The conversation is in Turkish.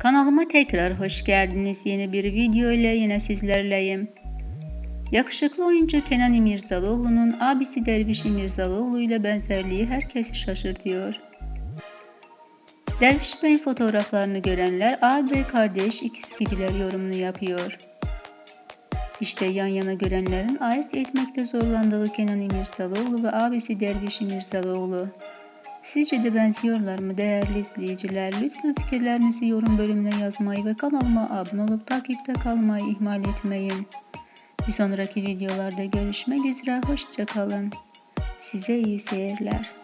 Kanalıma tekrar hoş geldiniz. Yeni bir video ile yine sizlerleyim. Yakışıklı oyuncu Kenan İmirzalıoğlu'nun abisi Derviş İmirzalıoğlu ile benzerliği herkesi şaşırtıyor. Derviş Bey fotoğraflarını görenler abi kardeş ikiz gibiler yorumunu yapıyor. İşte yan yana görenlerin ayırt etmekte zorlandığı Kenan İmirzalıoğlu ve abisi Derviş İmirzalıoğlu. Sizce de benziyorlar mı değerli izleyiciler? Lütfen fikirlerinizi yorum bölümüne yazmayı ve kanalıma abone olup takipte kalmayı ihmal etmeyin. Bir sonraki videolarda görüşmek üzere, hoşçakalın. Size iyi seyirler.